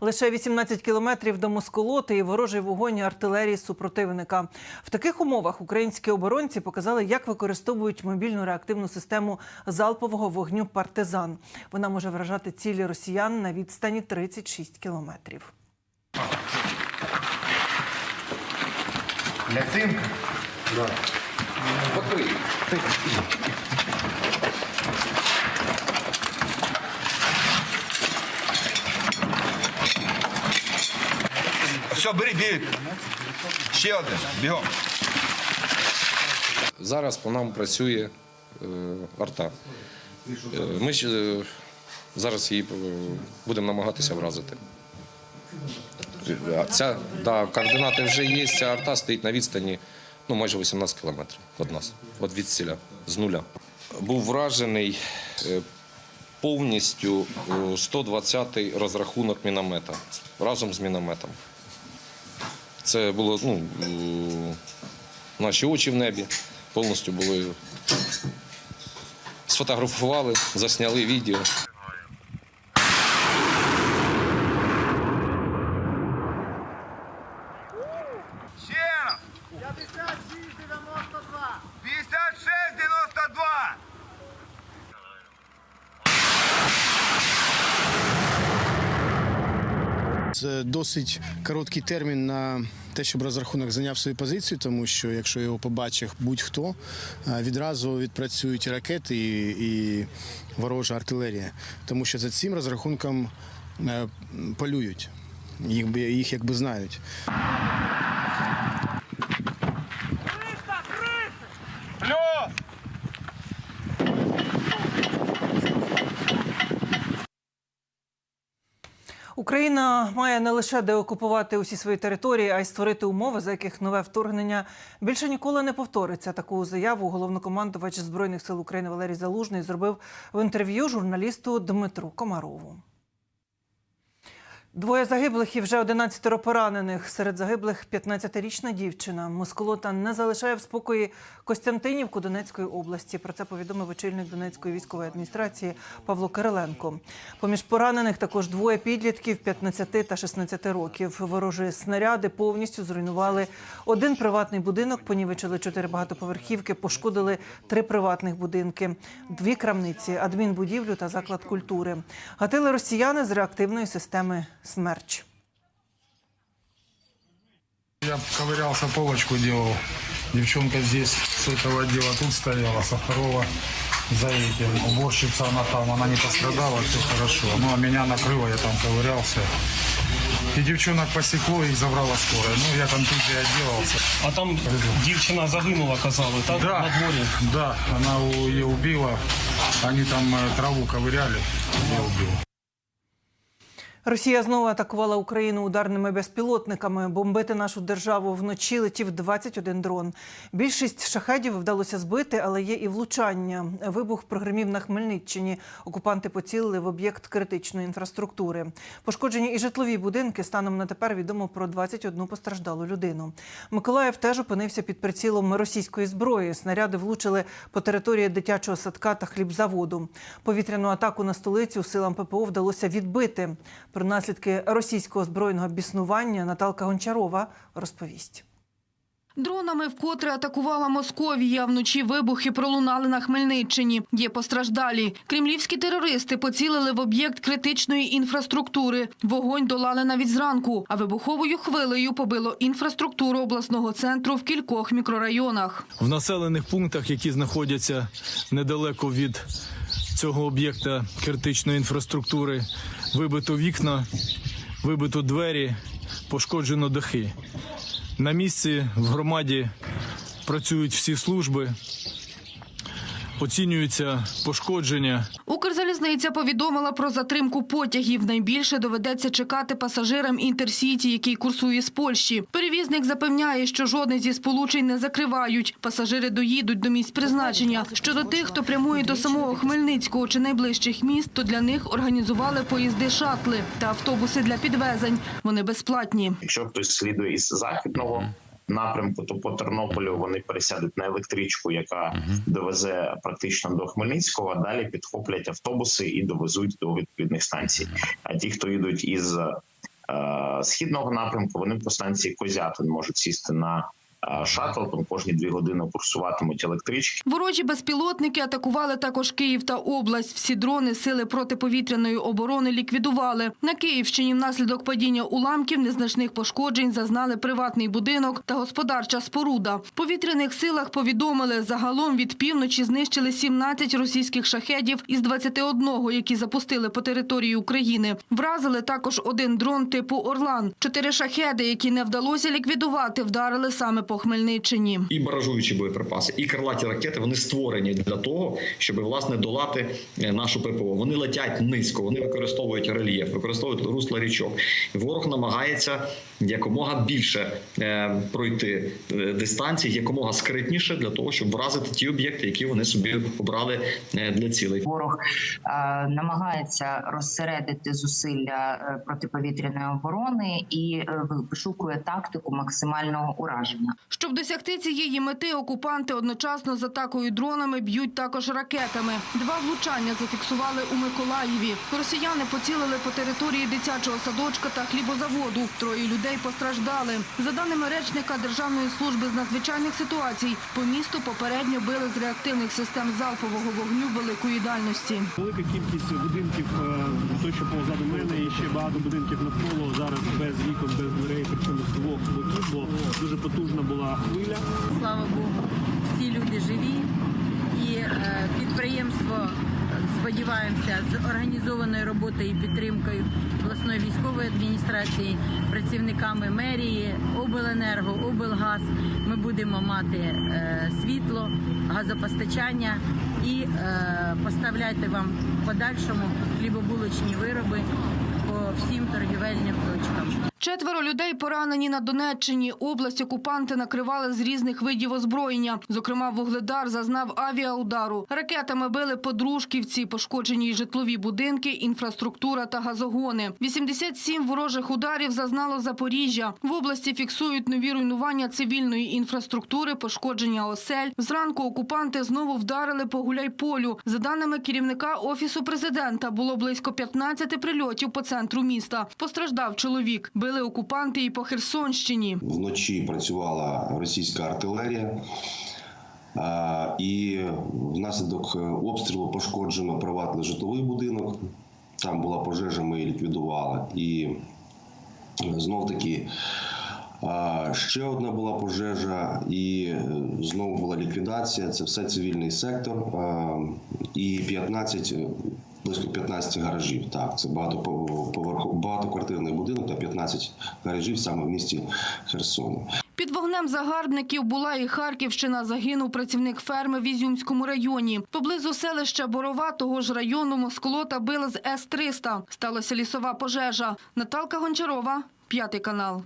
Лише 18 кілометрів до Москолоти і ворожий вогонь артилерії супротивника. В таких умовах українські оборонці показали, як використовують мобільну реактивну систему залпового вогню партизан. Вона може вражати цілі росіян на відстані 36 кілометрів. Для цим Все, бери, бери. Ще один. Бігом. Зараз по нам працює е, арта. Е, ми е, зараз її будемо намагатися вразити. Ця, да, координати вже є, ця арта стоїть на відстані ну, майже 18 кілометрів від нас, від ціля, з нуля. Був вражений повністю е, 120-й розрахунок міномета разом з мінометом. Це було ну, наші очі в небі повністю були. Сфотографували, засняли відео. Ще раз. 56, 92. 56, 92. Це досить короткий термін на те, щоб розрахунок зайняв свою позицію, тому що якщо його побачив будь-хто, е, відразу відпрацюють ракети і, і ворожа артилерія. Тому що за цим розрахунком е, полюють. Їх, би- їх якби знають. Україна має не лише деокупувати усі свої території, а й створити умови, за яких нове вторгнення більше ніколи не повториться. Таку заяву головнокомандувач збройних сил України Валерій Залужний зробив в інтерв'ю журналісту Дмитру Комарову. Двоє загиблих і вже 11 поранених. Серед загиблих 15-річна дівчина. Москолота не залишає в спокої Костянтинівку Донецької області. Про це повідомив очільник Донецької військової адміністрації Павло Кириленко. Поміж поранених також двоє підлітків 15 та 16 років. Ворожі снаряди повністю зруйнували один приватний будинок, понівечили чотири багатоповерхівки, пошкодили три приватних будинки, дві крамниці, адмінбудівлю та заклад культури. Гатили росіяни з реактивної системи «Смерч». Я ковырялся, полочку делал. Девчонка здесь с этого отдела тут стояла, со второго за этим. Уборщица она там, она не пострадала, все хорошо. Ну, а меня накрыло, я там ковырялся. И девчонок посекло, их забрала скорая. Ну, я контузией отделался. А там дівчина загинула, казали, так? Да, На дворі. да, она ее убила. Они там э, траву ковыряли, я убил. Росія знову атакувала Україну ударними безпілотниками. Бомбити нашу державу вночі летів 21 дрон. Більшість шахедів вдалося збити, але є і влучання. Вибух прогремів на Хмельниччині. Окупанти поцілили в об'єкт критичної інфраструктури. Пошкоджені і житлові будинки. Станом на тепер відомо про 21 постраждалу людину. Миколаїв теж опинився під прицілом російської зброї. Снаряди влучили по території дитячого садка та хлібзаводу. Повітряну атаку на столицю силам ППО вдалося відбити. Про наслідки російського збройного біснування Наталка Гончарова розповість. Дронами вкотре атакувала Московія. Вночі вибухи пролунали на Хмельниччині. Є постраждалі. Кремлівські терористи поцілили в об'єкт критичної інфраструктури. Вогонь долали навіть зранку, а вибуховою хвилею побило інфраструктуру обласного центру в кількох мікрорайонах. в населених пунктах, які знаходяться недалеко від цього об'єкта критичної інфраструктури, вибито вікна, вибито двері, пошкоджено дахи. На місці в громаді працюють всі служби, оцінюються пошкодження. Укрзалізниця повідомила про затримку потягів. Найбільше доведеться чекати пасажирам інтерсіті, який курсує з Польщі. Перевізник запевняє, що жодне зі сполучень не закривають. Пасажири доїдуть до місць призначення. Щодо тих, хто прямує до самого Хмельницького чи найближчих міст, то для них організували поїзди шатли та автобуси для підвезень. Вони безплатні. Якщо хтось слідує із західного напрямку, то по Тернополю вони пересядуть на електричку, яка довезе практично до Хмельницького. а Далі підхоплять автобуси і довезуть до відповідних станцій. А ті, хто їдуть із е, східного напрямку. Вони по станції Козятин можуть сісти на шаттл. Там кожні дві години курсуватимуть електрички. Ворожі безпілотники атакували також Київ та область. Всі дрони сили протиповітряної оборони ліквідували. На Київщині внаслідок падіння уламків незначних пошкоджень зазнали приватний будинок та господарча споруда. В повітряних силах повідомили, загалом від півночі знищили 17 російських шахедів із 21, які запустили по території України. Вразили також один дрон типу «Орлан». Чотири шахеди, які не вдалося ліквідувати, вдарили саме по Хмельниччині. і баражуючі боєприпаси, і крилаті ракети вони створені для того, щоб власне долати е, нашу ППО. Вони летять низько, вони використовують рельєф, використовують русла річок. Ворог намагається якомога більше е, пройти е, дистанції, якомога скритніше для того, щоб вразити ті об'єкти, які вони собі обрали е, для цілей. Ворог е, намагається розсередити зусилля протиповітряної оборони і е, вишукує тактику максимального ураження. Щоб досягти цієї мети, окупанти одночасно з атакою дронами б'ють також ракетами. Два влучання зафіксували у Миколаєві. Росіяни поцілили по території дитячого садочка та хлібозаводу. Троє людей постраждали. За даними речника Державної служби з надзвичайних ситуацій, по місту попередньо били з реактивних систем залпового вогню великої дальності. Велика кількість будинків, е, той, що позаду мене, і ще багато будинків навколо зараз без вікон, без дверей, причому з двох боків, бо дуже потужна була хвиля. Слава Богу, всі люди живі і е, підприємство. Сподіваємося, з організованою роботою і підтримкою обласної військової адміністрації, працівниками мерії, обленерго, облгаз. Ми будемо мати е, світло, газопостачання і е, поставляти вам в подальшому хлібобулочні вироби по всім торгівельним точкам. Четверо людей поранені на Донеччині. Область окупанти накривали з різних видів озброєння. Зокрема, Вугледар зазнав авіаудару. Ракетами били подружківці, пошкоджені житлові будинки, інфраструктура та газогони. 87 ворожих ударів зазнало Запоріжжя. В області фіксують нові руйнування цивільної інфраструктури, пошкодження осель. Зранку окупанти знову вдарили по Гуляйполю. За даними керівника Офісу президента, було близько 15 прильотів по центру міста. Постраждав чоловік. Били окупанти і по Херсонщині. Вночі працювала російська артилерія, і внаслідок обстрілу пошкоджено приватний житловий будинок. Там була пожежа, ми її ліквідували. І знов таки ще одна була пожежа, і е, знову була ліквідація. Це все цивільний сектор і 15 е, Близько 15 гаражів. Так, це багатоповерхов- багатоквартирний будинок та 15 гаражів саме в місті Херсоні. Під вогнем загарбників була і Харківщина. Загинув працівник ферми в Ізюмському районі. Поблизу селища Борова того ж району Москолота били з С-300. Сталася лісова пожежа. Наталка Гончарова, п'ятий канал.